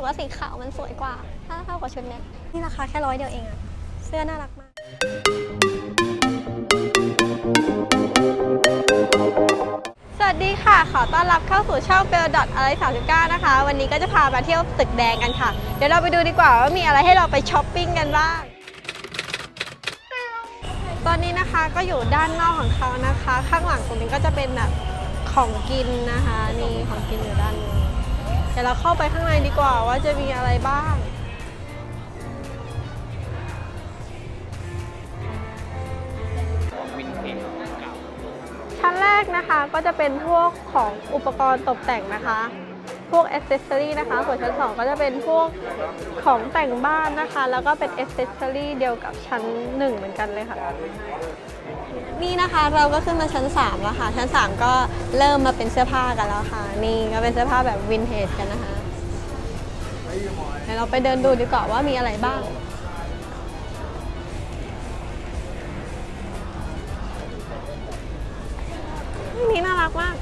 กว่าสีขาวมันสวยกว่า ถ้าเท่ากับชุดเนี้ยนี่ราคาแค่ร้อยเดียวเองอะเสื้อน่ารักมากสวัสดีค่ะ ขอต้อนรับเข้าสู่ช่องเบลดอทอะไร39 นะคะ วันนี้ก็จะพามาเที่ยวตึกแดงกันค่ะ เดี๋ยวเราไปดูดีกว่าว่ามีอะไรให้เราไปช้อปปิ้งกันบ้าง ตอนนี้นะคะก็อยู่ด้านนอกของเขานะคะ ข้างหลังตรงนี้ก็จะเป็นแบบของกินนะคะ นี่ของกินอยู่ด้านนี้เดี๋ยวเราเข้าไปข้างในดีกว่าว่าจะมีอะไรบ้าง วินเทจเก่าชั้นแรกนะคะก็จะเป็นพวกของอุปกรณ์ตกแต่งนะคะ พวกอ c เซสซอรี่นะคะ ส่วนชั้นสองก็จะเป็นพวกของแต่งบ้านนะคะ แล้วก็เป็นอ c เซสซอรี่เดียวกับชั้นหนึ่งเหมือนกันเลยค่ะ นี่นะคะเราก็ขึ้นมาชั้น 3 แล้วค่ะ ชั้น 3 ก็เริ่มมาเป็นเสื้อผ้ากันแล้วค่ะ นี่ก็เป็นเสื้อผ้าแบบวินเทจกันนะคะเดี๋ยวเราไปเดินดูดีกว่าว่ามีอะไรบ้างนี่น่ารักมาก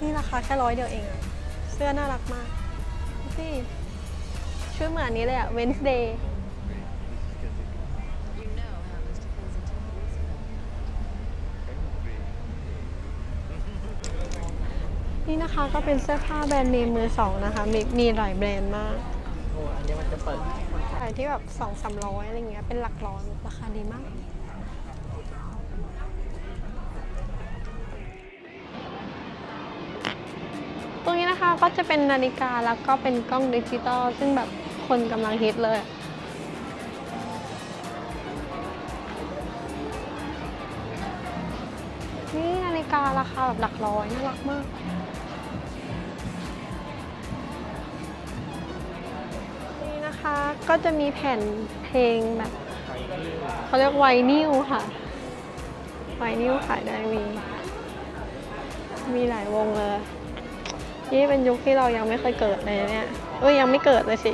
นี่ราคาแค่ร้อยเดียวเองอะเสื้อน่ารักมากดูสิชุดเหมือนอันนี้เลยอะ Wednesday นี่นะคะก็เป็นเสื้อผ้าแบรนด์เนมมือสองนะคะ มีมีหลายแบรนด์มากโอ้อันนี้มันจะเปิดขายที่แบบสองสามร้อยอะไรเงี้ย เป็นหลักร้อยราคาดีมาก ก็จะเป็นนาฬิกาแล้วก็เป็นกล้องดิจิตอลซึ่งแบบคนกำลังฮิตเลยนี่นาฬิการาคาแบบหลักร้อยน่ารักมากนี่นะคะก็จะมีแผ่นเพลงแบบเขาเรียกไวนิลค่ะ ไวนิลขายได้มี มีหลายวงเลย นี่เป็นยุคที่เรายังไม่เคยเกิดเลยนะเนี่ยเอ้ยยังไม่เกิดเลยสิ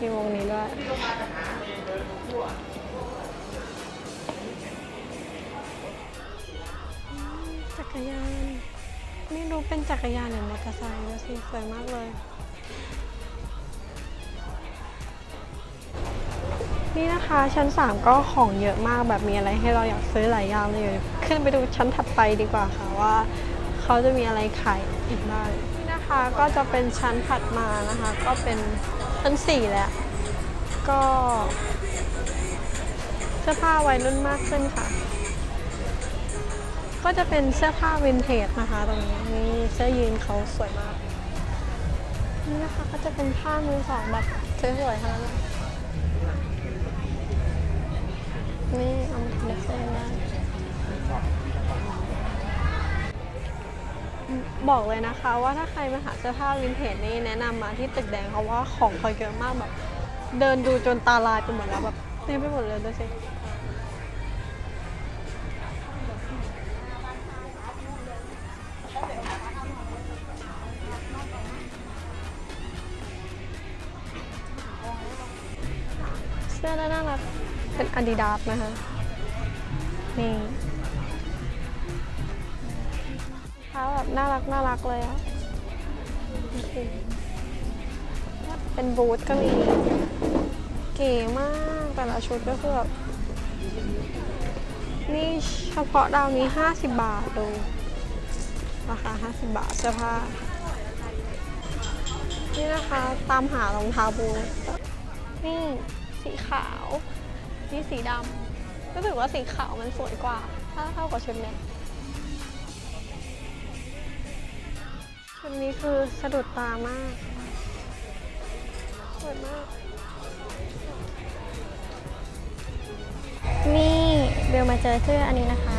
มีวงนี้ด้วยจักรยาน ไม่รู้เป็นจักรยานหรือมอเตอร์ไซค์ดูสิสวยมากเลย นี่นะคะชั้น 3 ก็ของเยอะมากแบบมีอะไรให้เราอยากซื้อหลายอย่างเลย ขึ้นไปดูชั้นถัดไปดีกว่าค่ะว่าเขาจะมีอะไรขายอีกบ้างนี่นะคะก็จะเป็นชั้นถัดมานะคะ ก็เป็นชั้น4แล้วก็เสื้อผ้าวัยรุ่นมากขึ้นค่ะ ก็จะเป็นเสื้อผ้าวินเทจนะคะตรงนี้นี่เสื้อยีนเขาสวยมาก นี่นะคะก็จะเป็นผ้ามือสองแบบสวยๆทั้งนั้นเลย นี่เอามาทำเล็บเส้นได้บอกเลยนะคะว่าถ้าใครมาหาเสื้อผ้าวินเทจนี่แนะนำมาที่ตึกแดงเพราะว่าของเขาเยอะมากแบบ เดินดูจนตาลายไปหมดแล้วแบบเต็มไปหมดเลยดูสิเสื้อน่ารัก เป็นอาดิดาสนะคะ นี่เท้าแบบน่ารักน่ารักเลยอะเคเป็นบูทก็มี เก๋มาก แต่ละชุดก็คือแบบนี่เฉพาะดาวนี้ 50 บาทดู ราคา 50 บาทเสื้อผ้า นี่นะคะ ตามหารองเท้าบูทนี่ สีขาว นี่สีดำรู้สึกว่าสีขาวมันสวยกว่า ถ้าเท่ากับชุดเนี้ยชุดนี้คือสะดุดตามาก สวยมาก นี่เบลมาเจอเสื้ออันนี้นะคะ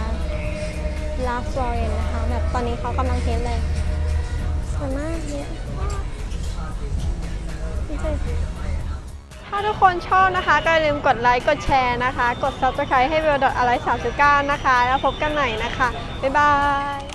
Love f l o r e n นะคะ แบบตอนนี้เขากำลังเทสเลย ถ้าทุกคนชอบนะคะก็อย่าลืมกดไลค์กดแชร์นะคะ กด subscribe ให้เบลดอทอะไร39 นะคะ แล้วพบกันใหม่นะคะ บ๊ายบาย